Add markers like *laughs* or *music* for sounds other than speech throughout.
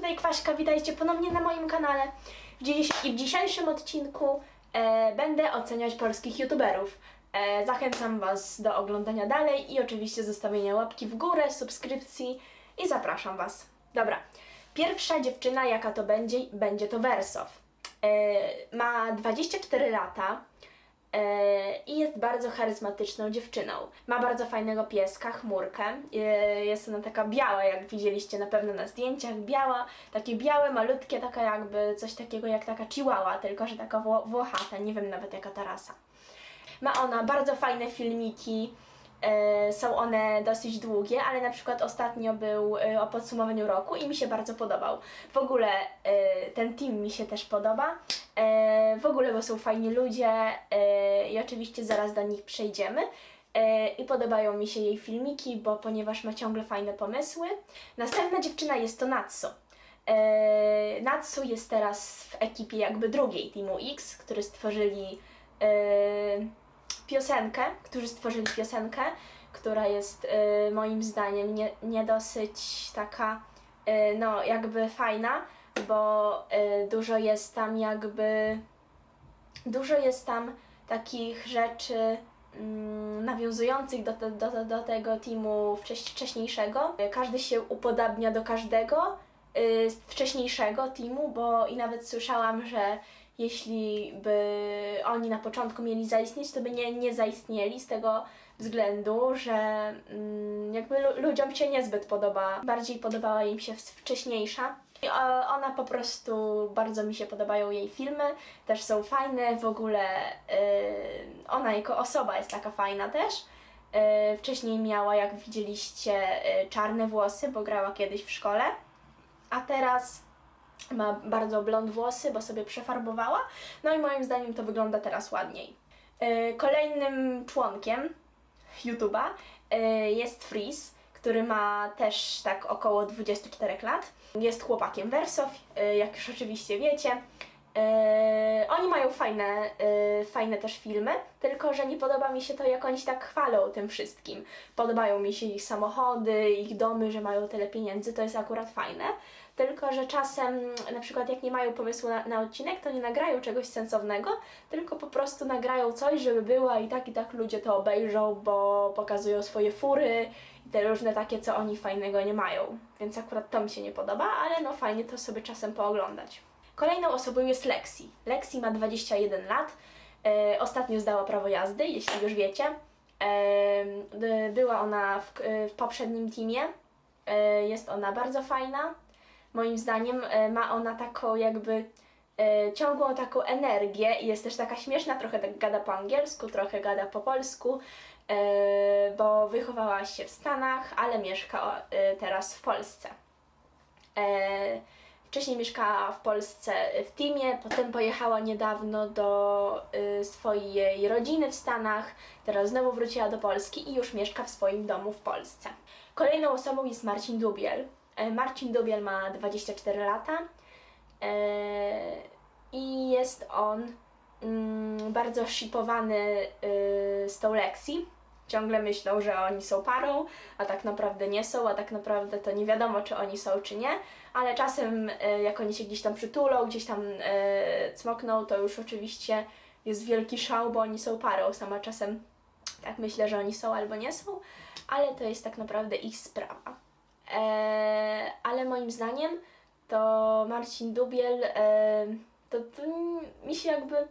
tutaj Kwaśka, witajcie ponownie na moim kanale. W I w dzisiejszym odcinku e, będę oceniać polskich youtuberów. E, zachęcam Was do oglądania dalej i oczywiście zostawienia łapki w górę, subskrypcji i zapraszam Was. Dobra, pierwsza dziewczyna jaka to będzie, będzie to Wersow. E, ma 24 lata, i jest bardzo charyzmatyczną dziewczyną. Ma bardzo fajnego pieska, chmurkę. E, Jest ona taka biała, jak widzieliście na pewno na zdjęciach, biała, takie białe, malutkie, taka jakby coś takiego jak taka chihuahua, tylko że taka wło- włochata, nie wiem nawet jaka ta rasa. Ma ona bardzo fajne filmiki. E, Są one dosyć długie, ale na przykład ostatnio był e, o podsumowaniu roku i mi się bardzo podobał. W ogóle e, ten team mi się też podoba. W ogóle, bo są fajni ludzie i oczywiście zaraz do nich przejdziemy. I podobają mi się jej filmiki, bo ponieważ ma ciągle fajne pomysły. Następna dziewczyna jest to Natsu. Natsu jest teraz w ekipie jakby drugiej Teamu X, który stworzyli piosenkę, którzy stworzyli piosenkę, która jest e, moim zdaniem nie, nie dosyć taka, e, no jakby fajna, bo e, dużo jest tam jakby, dużo jest tam takich rzeczy mm, nawiązujących do, te, do, do, tego teamu wcześ, wcześniejszego. Każdy się upodabnia do każdego y, z wcześniejszego teamu, bo i nawet słyszałam, że jeśli by oni na początku mieli zaistnieć, to by nie, nie zaistnieli z tego względu, że mm, jakby lu- ludziom się niezbyt podoba, bardziej podobała im się wcześniejsza. I ona po prostu, bardzo mi się podobają jej filmy, też są fajne, w ogóle y, ona jako osoba jest taka fajna też. Y, wcześniej miała, jak widzieliście, y, czarne włosy, bo grała kiedyś w szkole, a teraz ma bardzo blond włosy, bo sobie przefarbowała. No i moim zdaniem to wygląda teraz ładniej. Y, Kolejnym członkiem YouTube'a y, jest Freeze, który ma też tak około 24 lat. Jest chłopakiem Wersow, y, jak już oczywiście wiecie. Oni mają fajne, fajne też filmy, tylko że nie podoba mi się to, jak oni się tak chwalą tym wszystkim. Podobają mi się ich samochody, ich domy, że mają tyle pieniędzy, to jest akurat fajne. Tylko, że czasem, na przykład jak nie mają pomysłu na, na odcinek, to nie nagrają czegoś sensownego, tylko po prostu nagrają coś, żeby była i tak i tak ludzie to obejrzą, bo pokazują swoje fury i te różne takie, co oni fajnego nie mają. Więc akurat to mi się nie podoba, ale no fajnie to sobie czasem pooglądać. Kolejną osobą jest Lexi. Lexi ma 21 lat. E, ostatnio zdała prawo jazdy, jeśli już wiecie. E, była ona w, k- w poprzednim teamie. E, jest ona bardzo fajna. Moim zdaniem e, ma ona taką jakby e, ciągłą taką energię i jest też taka śmieszna, trochę tak gada po angielsku, trochę gada po polsku, e, bo wychowała się w Stanach, ale mieszka teraz w Polsce. Wcześniej mieszkała w Polsce w Teamie, potem pojechała niedawno do y, swojej rodziny w Stanach, teraz znowu wróciła do Polski i już mieszka w swoim domu w Polsce. Kolejną osobą jest Marcin Dubiel. E, Marcin Dubiel ma 24 lata e, i jest on mm, bardzo shipowany y, z tą Lexi. Ciągle myślą, że oni są parą, a tak naprawdę nie są, a tak naprawdę to nie wiadomo, czy oni są, czy nie. Ale czasem, e, jak oni się gdzieś tam przytulą, gdzieś tam e, cmokną, to już oczywiście jest wielki szał, bo oni są parą. Sama czasem tak myślę, że oni są albo nie są, ale to jest tak naprawdę ich sprawa. E, ale moim zdaniem to Marcin Dubiel, e, to, to mi się jakby e,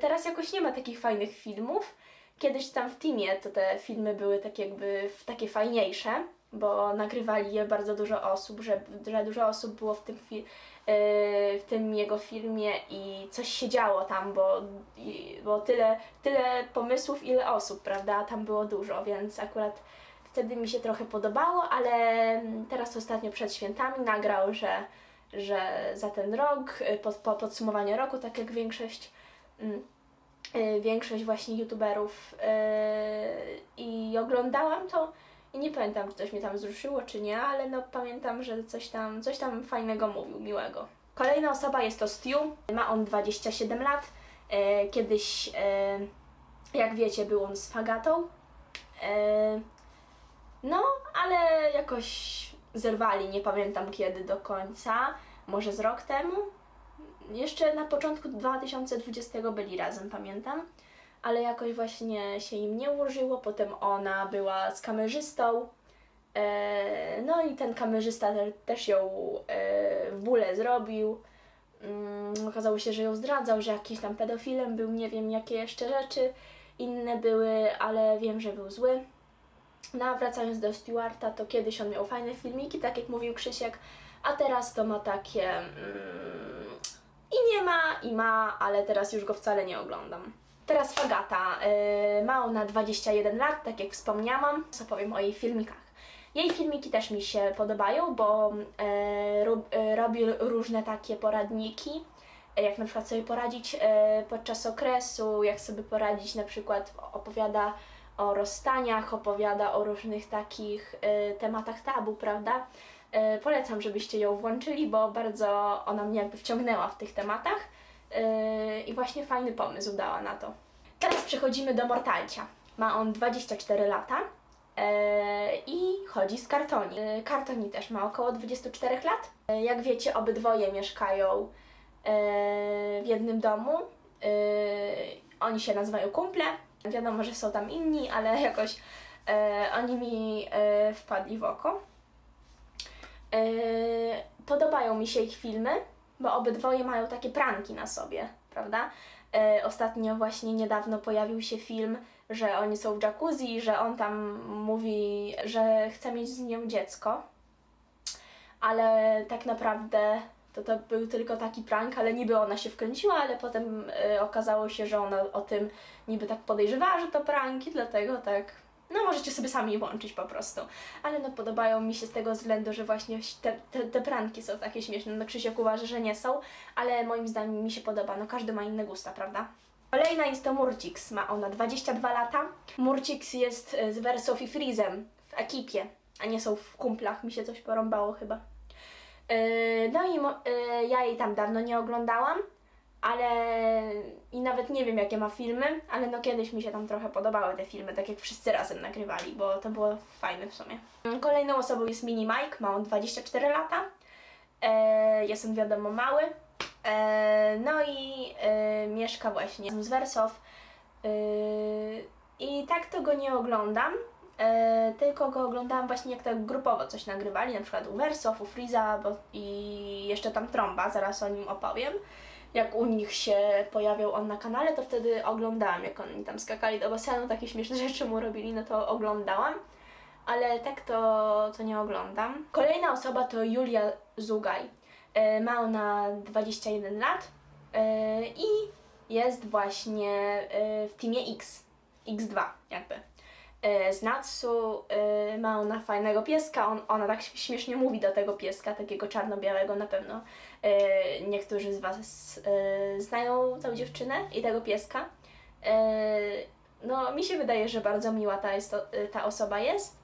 teraz jakoś nie ma takich fajnych filmów. Kiedyś tam w teamie to te filmy były tak jakby w, takie fajniejsze, bo nagrywali je bardzo dużo osób, że, że dużo osób było w tym, fi- w tym jego filmie i coś się działo tam, bo, bo tyle, tyle pomysłów, ile osób, prawda? Tam było dużo, więc akurat wtedy mi się trochę podobało, ale teraz ostatnio przed świętami nagrał, że, że za ten rok, y, po, po podsumowaniu roku, tak jak większość, mm, y, większość właśnie youtuberów y, i oglądałam to i nie pamiętam, czy coś mnie tam wzruszyło, czy nie, ale no pamiętam, że coś tam, coś tam fajnego mówił, miłego. Kolejna osoba jest to Stu, ma on 27 lat, kiedyś, jak wiecie, był on z Fagatą, no, ale jakoś zerwali, nie pamiętam kiedy do końca, może z rok temu. Jeszcze na początku 2020 byli razem, pamiętam. Ale jakoś właśnie się im nie ułożyło. Potem ona była z kamerzystą. E, no i ten kamerzysta te, też ją e, w bóle zrobił. Mm, okazało się, że ją zdradzał, że jakiś tam pedofilem był, nie wiem jakie jeszcze rzeczy inne były, ale wiem, że był zły. No a wracając do Stewarta, to kiedyś on miał fajne filmiki, tak jak mówił Krzysiek, a teraz to ma takie mm, i nie ma, i ma, ale teraz już go wcale nie oglądam. Teraz Fagata. Yy, ma ona 21 lat, tak jak wspomniałam, co powiem o jej filmikach. Jej filmiki też mi się podobają, bo e, ro, robi różne takie poradniki, jak na przykład sobie poradzić e, podczas okresu, jak sobie poradzić, na przykład opowiada o rozstaniach, opowiada o różnych takich e, tematach tabu, prawda? E, polecam, żebyście ją włączyli, bo bardzo ona mnie jakby wciągnęła w tych tematach e, i właśnie fajny pomysł dała na to. Teraz przechodzimy do Mortalcia. Ma on 24 lata. E, I chodzi z kartoni. E, Kartoni też ma około 24 lat. E, Jak wiecie, obydwoje mieszkają w jednym domu. Oni się nazywają kumple. Wiadomo, że są tam inni, ale *laughs* jakoś e, oni mi e, wpadli w oko. E, Podobają mi się ich filmy, bo obydwoje mają takie pranki na sobie, prawda? E, Ostatnio właśnie niedawno pojawił się film, że oni są w jacuzzi, że on tam mówi, że chce mieć z nią dziecko, ale tak naprawdę to, to był tylko taki prank, ale niby ona się wkręciła, ale potem e, okazało się, że ona o tym niby tak podejrzewała, że to pranki, dlatego tak, no możecie sobie sami włączyć po prostu. Ale no podobają mi się z tego względu, że właśnie te, te, te pranki są takie śmieszne. No Krzysiek uważa, że nie są, ale moim zdaniem mi się podoba, no każdy ma inne gusta, prawda? Kolejna jest to Murcix, ma ona 22 lata. Murcix jest e, z Versów i Freezem w ekipie, a nie są w kumplach, mi się coś porąbało chyba. Yy, No i yy, ja jej tam dawno nie oglądałam, ale i nawet nie wiem jakie ma filmy, ale no kiedyś mi się tam trochę podobały te filmy, tak jak wszyscy razem nagrywali, bo to było fajne w sumie. Kolejną osobą jest Mini Mike, ma on 24 lata. E, jest on wiadomo mały. E, no i e, mieszka właśnie z Wersow. E, I tak to go nie oglądam. E, tylko go oglądałam właśnie jak tak grupowo coś nagrywali, na przykład u Wersow, u Freeza bo, i jeszcze tam Tromba, zaraz o nim opowiem. Jak u nich się pojawiał on na kanale, to wtedy oglądałam, jak oni tam skakali do basenu, takie śmieszne *laughs* rzeczy mu robili, no to oglądałam. Ale tak to, to nie oglądam. Kolejna osoba to Julia Zugaj. E, Ma ona 21 lat e, i jest właśnie e, w teamie X, X2 jakby. E, Z Natsu e, ma ona fajnego pieska, on, ona tak śmiesznie mówi do tego pieska, takiego czarno-białego na pewno. E, Niektórzy z Was znają tą dziewczynę i tego pieska. No, mi się wydaje, że bardzo miła ta, jest, ta osoba jest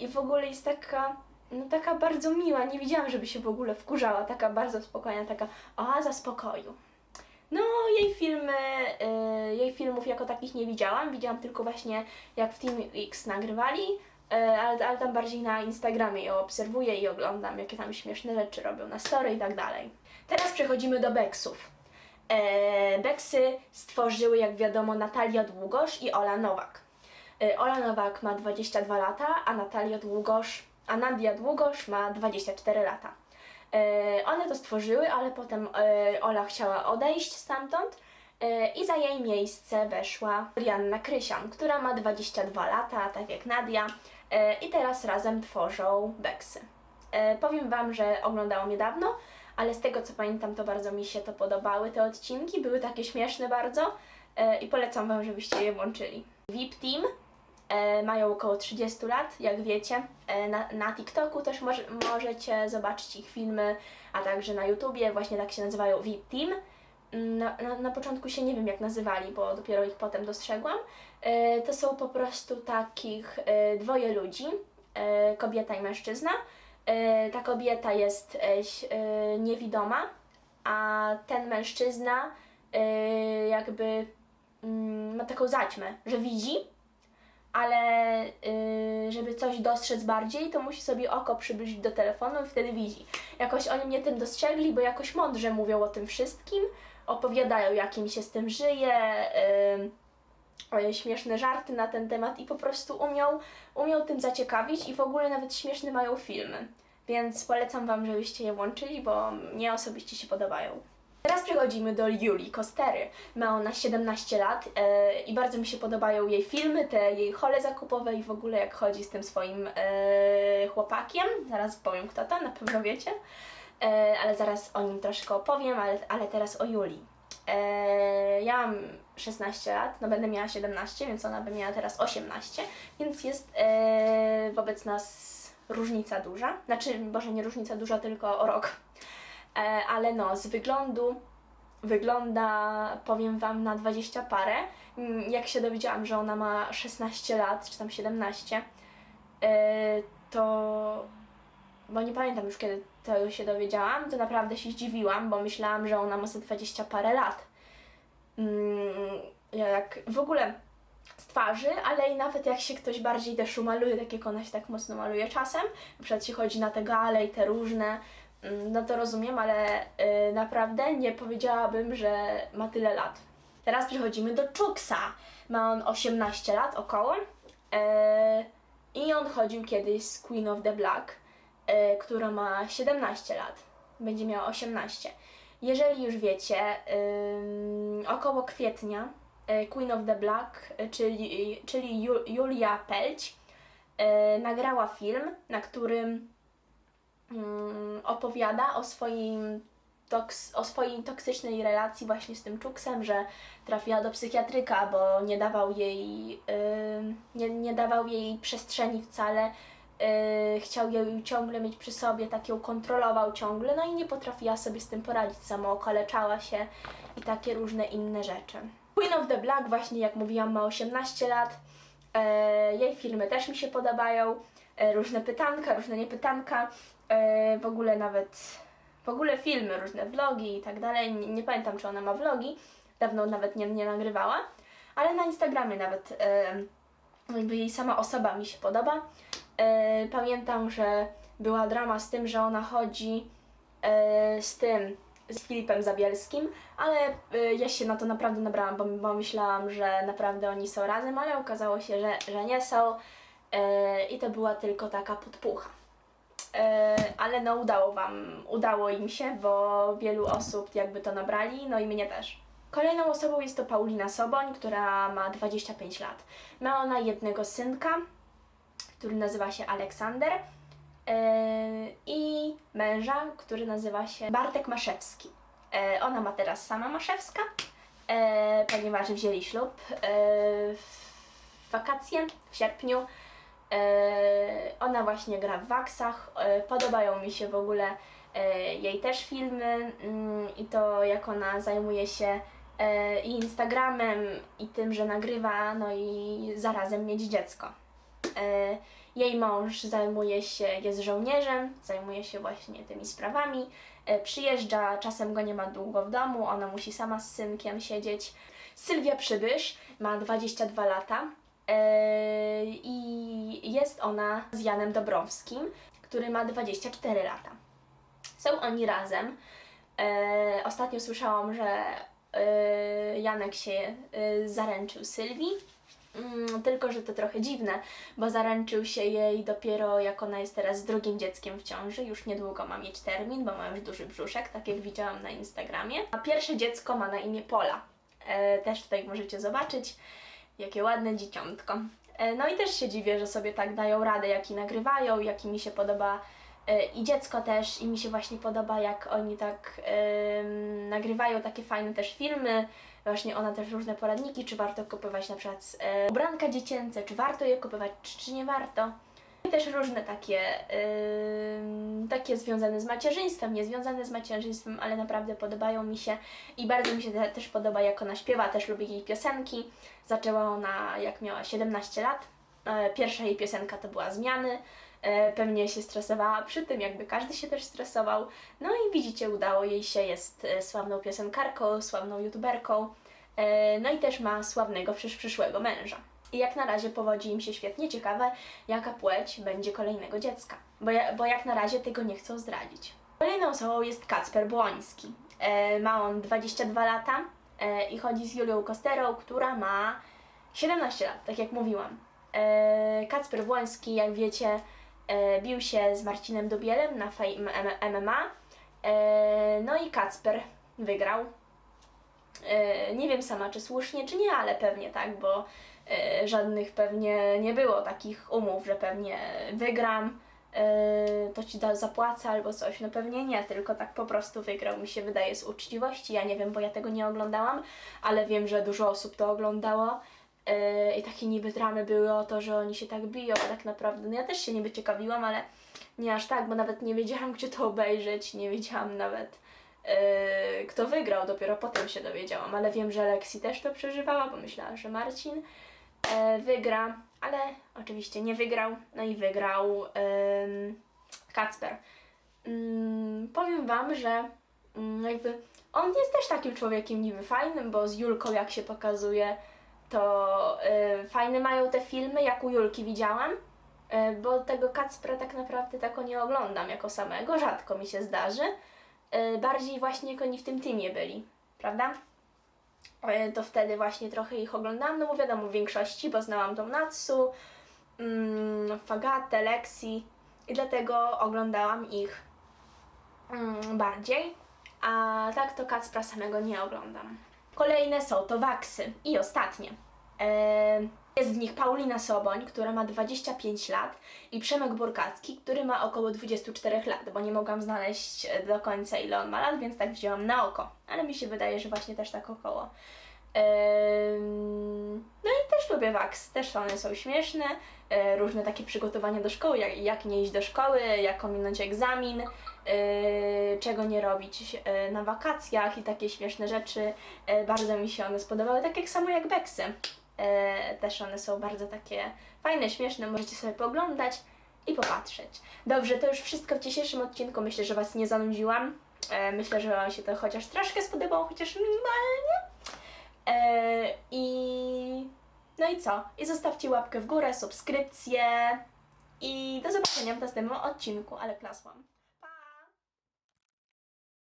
i w ogóle jest taka no taka bardzo miła, nie widziałam, żeby się w ogóle wkurzała, taka bardzo spokojna, taka oaza spokoju. No, jej filmy, y, jej filmów jako takich nie widziałam, widziałam tylko właśnie jak w Team X nagrywali, y, ale, ale tam bardziej na Instagramie ją obserwuję i oglądam, jakie tam śmieszne rzeczy robią na story i tak dalej. Teraz przechodzimy do Beksów. E, Beksy stworzyły, jak wiadomo, Natalia Długosz i Ola Nowak. Ola Nowak ma 22 lata, a Natalia Długosz, a Nadia Długosz ma 24 lata. E, one to stworzyły, ale potem e, Ola chciała odejść stamtąd e, i za jej miejsce weszła Rianna Krysian, która ma 22 lata, tak jak Nadia i teraz razem tworzą Beksy. Powiem Wam, że oglądałam je dawno, ale z tego co pamiętam to bardzo mi się to podobały te odcinki, były takie śmieszne bardzo i polecam Wam, żebyście je włączyli. VIP Team mają około 30 lat, jak wiecie. E, na, na TikToku też może, możecie zobaczyć ich filmy, a także na YouTubie, właśnie tak się nazywają VIP Team. Mm, Na, na, na początku się nie wiem jak nazywali, bo dopiero ich potem dostrzegłam. E, to są po prostu takich e, dwoje ludzi, e, kobieta i mężczyzna. E, ta kobieta jest e, e, niewidoma, a ten mężczyzna e, jakby mm, ma taką zaćmę, że widzi, ale y, żeby coś dostrzec bardziej, to musi sobie oko przybliżyć do telefonu i wtedy widzi. Jakoś oni mnie tym dostrzegli, bo jakoś mądrze mówią o tym wszystkim, opowiadają jak im się z tym żyje, y, o, śmieszne żarty na ten temat i po prostu umiał, umiał tym zaciekawić i w ogóle nawet śmieszne mają filmy. Więc polecam Wam, żebyście je włączyli, bo mnie osobiście się podobają. Teraz przechodzimy do Julii Kostery. Ma ona 17 lat e, i bardzo mi się podobają jej filmy, te jej hole zakupowe i w ogóle jak chodzi z tym swoim e, chłopakiem. Zaraz powiem kto to, na pewno wiecie. E, ale zaraz o nim troszkę opowiem, ale, ale teraz o Julii. E, ja mam 16 lat, no będę miała 17, więc ona by miała teraz 18, więc jest e, wobec nas różnica duża. Znaczy, może nie różnica duża, tylko o rok. E, ale no, z wyglądu wygląda, powiem Wam, na 20 parę. Mm, Jak się dowiedziałam, że ona ma 16 lat, czy tam 17, e, to bo nie pamiętam już kiedy to się dowiedziałam, to naprawdę się zdziwiłam, bo myślałam, że ona ma ze 20 parę lat. Mm, Jak w ogóle z twarzy, ale i nawet jak się ktoś bardziej też umaluje, tak jak ona się tak mocno maluje czasem, na przykład się chodzi na te gale i te różne, no to rozumiem, ale y, naprawdę nie powiedziałabym, że ma tyle lat. Teraz przechodzimy do Czuksa. Ma on 18 lat około e, i on chodził kiedyś z Queen of the Black, e, która ma 17 lat. Będzie miała 18. Jeżeli już wiecie, ym, około kwietnia e, Queen of the Black, e, czyli, czyli Ju, Julia Pelć, e, nagrała film, na którym mm, opowiada o swoim toks, o swojej toksycznej relacji właśnie z tym Czuksem, że trafiła do psychiatryka, bo nie dawał jej, ym, nie, nie dawał jej przestrzeni wcale, yy, chciał ją ciągle mieć przy sobie, tak ją kontrolował ciągle, no i nie potrafiła sobie z tym poradzić, sama okaleczała się i takie różne inne rzeczy. Queen of the Black właśnie, jak mówiłam, ma 18 lat, e, jej filmy też mi się podobają, e, różne pytanka, różne niepytanka, w ogóle nawet, w ogóle filmy, różne vlogi i tak dalej, nie, pamiętam czy ona ma vlogi, dawno nawet nie, nie nagrywała, ale na Instagramie nawet e, jakby jej sama osoba mi się podoba. E, pamiętam, że była drama z tym, że ona chodzi e, z tym, z Filipem Zabielskim, ale e, ja się na to naprawdę nabrałam, bo, myślałam, że naprawdę oni są razem, ale okazało się, że, że nie są e, i to była tylko taka podpucha. E, ale no udało Wam, udało im się, bo wielu osób jakby to nabrali, no i mnie też. Kolejną osobą jest to Paulina Soboń, która ma 25 lat. Ma ona jednego synka, który nazywa się Aleksander e, i męża, który nazywa się Bartek Maszewski. E, ona ma teraz sama Maszewska, ponieważ wzięli ślub w wakacje w sierpniu. E, ona właśnie gra w waksach. E, podobają mi się w ogóle e, jej też filmy mm, i to jak ona zajmuje się i Instagramem i tym, że nagrywa, no i zarazem mieć dziecko. Jej mąż zajmuje się, jest żołnierzem, zajmuje się właśnie tymi sprawami. Przyjeżdża, czasem go nie ma długo w domu, ona musi sama z synkiem siedzieć. Sylwia Przybysz ma 22 lata i jest ona z Janem Dobrowskim, który ma 24 lata. Są oni razem. E, ostatnio słyszałam, że e, Janek się zaręczył Sylwii. Mm, tylko, że to trochę dziwne, bo zaręczył się jej dopiero jak ona jest teraz z drugim dzieckiem w ciąży. Już niedługo ma mieć termin, bo ma już duży brzuszek, tak jak widziałam na Instagramie. A pierwsze dziecko ma na imię Pola. Też tutaj możecie zobaczyć, jakie ładne dzieciątko. E, no i też się dziwię, że sobie tak dają radę, jak i nagrywają, jak i mi się podoba e, i dziecko też, i mi się właśnie podoba, jak oni tak em, nagrywają takie fajne też filmy. Właśnie ona też różne poradniki, czy warto kupować na przykład e, ubranka dziecięce, czy warto je kupować, czy, czy nie warto. I też różne takie, em, takie związane z macierzyństwem, nie związane z macierzyństwem, ale naprawdę podobają mi się i bardzo mi się te, też podoba, jak ona śpiewa, też lubię jej piosenki. Zaczęła ona jak miała 17 lat. E, Pierwsza jej piosenka to była Zmiany. E, Pewnie się stresowała przy tym, jakby każdy się też stresował. No i widzicie, udało jej się, jest e, sławną piosenkarką, sławną youtuberką. E, No i też ma sławnego przysz przyszłego męża. I jak na razie powodzi im się świetnie. Ciekawe, jaka płeć będzie kolejnego dziecka. Bo, ja, bo jak na razie tego nie chcą zdradzić. Kolejną osobą jest Kacper Błoński. E, ma on 22 lata e, i chodzi z Julią Kosterą, która ma 17 lat, tak jak mówiłam. E, Kacper Błoński, jak wiecie, e, bił się z Marcinem Dubielem na MMA. E, no i Kacper wygrał. E, nie wiem sama, czy słusznie, czy nie, ale pewnie tak, bo e, żadnych pewnie nie było takich umów, że pewnie wygram, e, to ci da, zapłacę albo coś. No pewnie nie, tylko tak po prostu wygrał, mi się wydaje, z uczciwości. Ja nie wiem, bo ja tego nie oglądałam, ale wiem, że dużo osób to oglądało. I takie niby dramy były o to, że oni się tak biją, tak naprawdę, no ja też się niby ciekawiłam, ale nie aż tak, bo nawet nie wiedziałam, gdzie to obejrzeć, nie wiedziałam nawet, e, kto wygrał, dopiero potem się dowiedziałam, ale wiem, że Lexi też to przeżywała, bo myślała, że Marcin e, wygra, ale oczywiście nie wygrał, no i wygrał Kacper. Mm, powiem Wam, że mm, jakby on jest też takim człowiekiem niby fajnym, bo z Julką jak się pokazuje, to y, fajne mają te filmy, jak u Julki widziałam, bo tego Kacpra tak naprawdę tako nie oglądam jako samego, rzadko mi się zdarzy. Y, bardziej właśnie jak oni w tym teamie byli, prawda? Y, to wtedy właśnie trochę ich oglądałam, no bo wiadomo w większości, bo znałam tą Natsu, mm, Fagatę, Lexi i dlatego oglądałam ich mm, bardziej, a tak to Kacpra samego nie oglądam. Kolejne są to Waksy i ostatnie. Eee, Jest z nich Paulina Soboń, która ma 25 lat i Przemek Burkacki, który ma około 24 lat, bo nie mogłam znaleźć e, do końca ile on ma lat, więc tak wzięłam na oko. Ale mi się wydaje, że właśnie też tak około. No i też lubię Waks, też one są śmieszne, e, różne takie przygotowania do szkoły, jak, jak nie iść do szkoły, jak ominąć egzamin, e, czego nie robić na wakacjach i takie śmieszne rzeczy. Bardzo mi się one spodobały, tak jak samo jak Beksy. E, Też one są bardzo takie fajne, śmieszne, możecie sobie pooglądać i popatrzeć. Dobrze, to już wszystko w dzisiejszym odcinku. Myślę, że Was nie zanudziłam. E, Myślę, że Wam się to chociaż troszkę spodobało, chociaż minimalnie. E, I no i co? I zostawcie łapkę w górę, subskrypcję i do zobaczenia w następnym odcinku, ale klasłam.